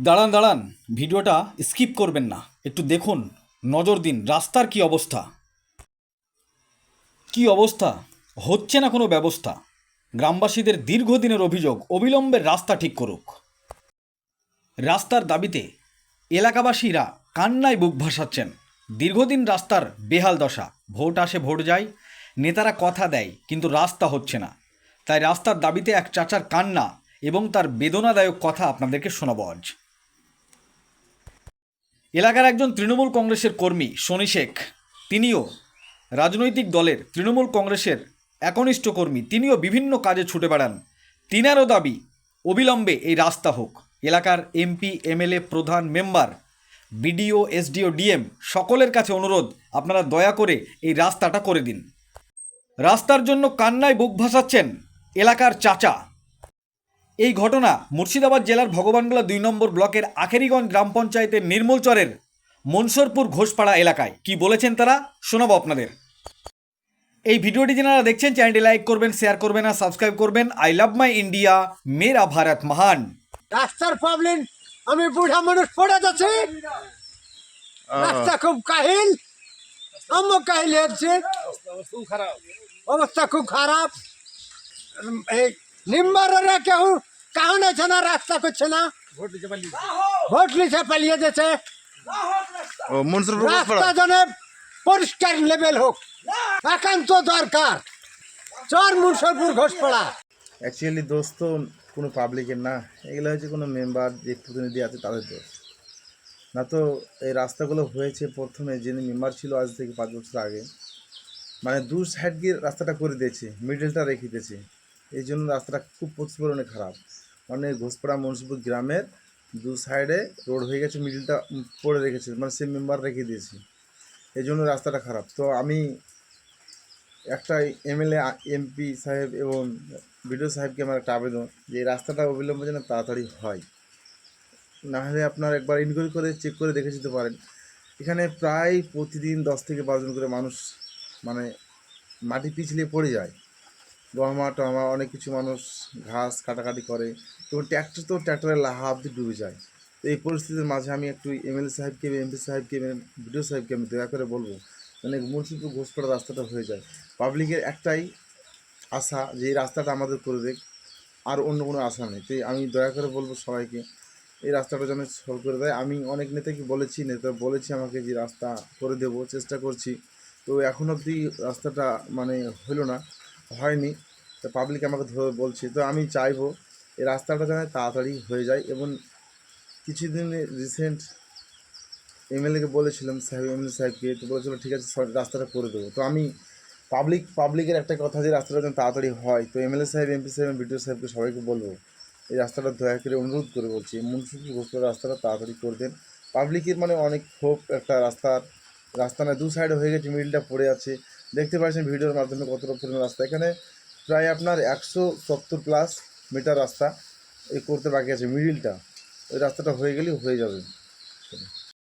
দাঁড়ান দাঁড়ান, ভিডিওটা স্কিপ করবেন না। একটু দেখুন, নজর দিন, রাস্তার কি অবস্থা? কি অবস্থা? হচ্ছে না কোনো ব্যবস্থা? গ্রামবাসীদের দীর্ঘদিনের অভিযোগ, অবিলম্বে রাস্তা ঠিক করুক। রাস্তার দাবিতে এলাকাবাসীরা কান্নায় বুক ভাসাচ্ছেন। দীর্ঘদিন রাস্তার বেহাল দশা, ভোট আসে, ভোট যায়, নেতারা কথা দেয়, কিন্তু রাস্তা হচ্ছে না। তাই রাস্তার দাবিতে এক চাচার কান্না এবং তার বেদনাদায়ক কথা আপনাদেরকে শোনাবো আজ। এলাকার একজন তৃণমূল কংগ্রেসের কর্মী, শনি শেখ। তিনিও রাজনৈতিক দলের তৃণমূল কংগ্রেসের একনিষ্ঠ কর্মী। তিনিও বিভিন্ন কাজে ছুটে বেড়ান। তিনারও দাবি, অবিলম্বে এই রাস্তা হোক। এলাকার এমপি, এমএলএ, প্রধান মেম্বার, বিডিও, এসডিও, ডিএম সকলের কাছে অনুরোধ, আপনারা দয়া করে এই রাস্তাটা করে দিন। রাস্তার জন্য কান্নায় বুক ভাসাচ্ছেন এলাকার চাচা। এই ঘটনা মুর্শিদাবাদ জেলার ভগবানগোলা দুই নম্বর ব্লকের আখেরিগঞ্জ গ্রাম পঞ্চায়েতের নির্মলচরের মনসরপুর ঘোষপাড়া এলাকায়। কি বলেছেন তারা? শোনাবো আপনাদের। এই ভিডিওটি যারা দেখছেন চ্যানেলটি লাইক করবেন শেয়ার করবেন আর সাবস্ক্রাইব করবেন। আই লাভ মাই ইন্ডিয়া মেরা ভারত মহান। রাস্তার প্রবলেম আমি বুড়া মানুষ পড়ে যাচ্ছি রাস্তা খুব কাহিল। আমার কাহিল হচ্ছে অবস্থা খুব খারাপ। এই নিম্বারেরা কেউ কাহন আছে না রাস্তা করছে না ভোট লিখে পালিয়ে যাচ্ছে রাস্তা যেন পরিষ্কার লেভেল হোক একান্ত দরকার চর মুন্সরপুর ঘোষপাড়া অ্যাকচুয়ালি দোষ তো কোনো পাবলিকের না এগুলো হচ্ছে কোনো মেম্বার যে প্রতিনিধি আছে তাদের দোষ না তো এই রাস্তাগুলো হয়েছে প্রথমে যিনি মেম্বার ছিল আজ থেকে পাঁচ বছর আগে মানে দু সাইড দিয়ে রাস্তাটা করে দিয়েছে মিডলটা রেখে দিয়েছে এই জন্য রাস্তাটা খুব প্রচুর পরিমাণে খারাপ মানে ঘোষপাড়া মুন্সিপুর গ্রামের দু সাইডে রোড হয়ে গেছে মিডিলটা পড়ে রেখেছে মানে সে মেম্বার রেখে দিয়েছে। এই জন্য রাস্তাটা খারাপ। তো আমি একটা এমএলএ এমপি সাহেব এবং বিডিও সাহেবকে আমার একটা আবেদন যে এই রাস্তাটা অবিলম্বে যেন তাড়াতাড়ি হয়। না হলে আপনার একবার ইনকোয়ারি করে চেক করে দেখে যেতে পারেন। এখানে প্রায় প্রতিদিন দশ থেকে বারো জন করে মানুষ মানে মাটি পিছলে পড়ে যায়। গহমা টমা অনেক কিছু মানুষ ঘাস কাটাকাটি করে। তো ট্র্যাক্টর তো ট্র্যাক্টরের লাহাব দিয়ে ডুবে যায়। তো এই পরিস্থিতির মাঝে আমি একটু এমএলএ সাহেবকে এমপি সাহেবকে বিডিও সাহেবকে আমি দয়া করে বলব মানে মুন্সিপুর ঘোষপাড়া রাস্তাটা হয়ে যায়। পাবলিকের একটাই আশা যে এই রাস্তাটা আমাদের করে দেখ, আর অন্য কোনো আশা নেই। তাই আমি দয়া করে বলব সবাইকে, এই রাস্তাটা যেন সল করে দেয়। আমি অনেক নেতাকে বলেছি, নেতা বলেছি আমাকে যে রাস্তা করে দেব, চেষ্টা করছি। তো এখন অবধি রাস্তাটা মানে হলো না। হয়নি। তো পাবলিক আমাকে ধরে বলছে, তো আমি চাইব এই রাস্তাটা যেন তাড়াতাড়ি হয়ে যায়। এবং কিছুদিন রিসেন্ট এমএলএকে বলেছিলাম, সাহেব এমএলএ সাহেবকে, তো বলেছিল, ঠিক আছে রাস্তাটা করে দেবো। তো আমি পাবলিক পাবলিকের একটা কথা যে রাস্তাটা যেন তাড়াতাড়ি হয়, তো এমএলএ সাহেব এমপি সাহেব বিডিও সাহেবকে সবাইকে বলব, এই রাস্তাটা দয়া করে অনুরোধ করে বলছি মুন্সিপাল ঘোষপাড়া রাস্তাটা তাড়াতাড়ি করে দেন। পাবলিকের মানে অনেক ক্ষোভ, একটা রাস্তার, রাস্তা না, দু সাইডে হয়ে গেছে মিডিলটা পড়ে আছে। দেখতে পাচ্ছেন ভিডিওর মাধ্যমে কতটা পরিমাণ রাস্তা। এখানে প্রায় আপনার একশো সত্তর প্লাস মিটার রাস্তা এই করতে বাকি আছে মিডিলটা ওই রাস্তাটা হয়ে গেলেই হয়ে যাবে।